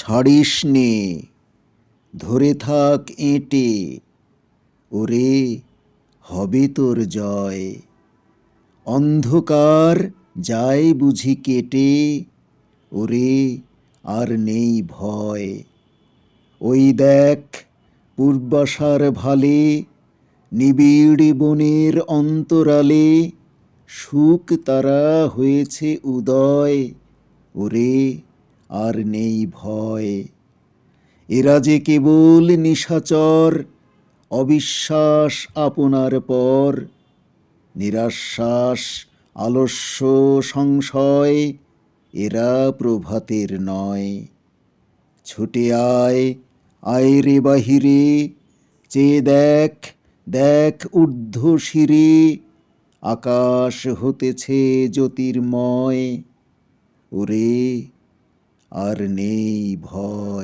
ছাড়িস নে ধরে থাক এঁটে, ওরে হবে তোর জয়। অন্ধকার যায় বুঝি কেটে, ওরে আর নেই ভয়। ওই দেখ পূর্বাশার ভালে, নিবিড় বনের অন্তরালে সুখ তারা হয়েছে উদয়। ওরে আর নেই ভয়। এরা যে কেবল নিশাচর, অবিশ্বাস আপনার পর। নিরাশ্বাস, আলস্য, সংশয়, এরা প্রভাতের নয়। ছুটে আয় আয় রে বাহিরে, চেয়ে দেখ দেখ ঊর্ধ্ব শিরে আকাশ হতেছে জ্যোতির্ময়। ওরে আর নেই ভয়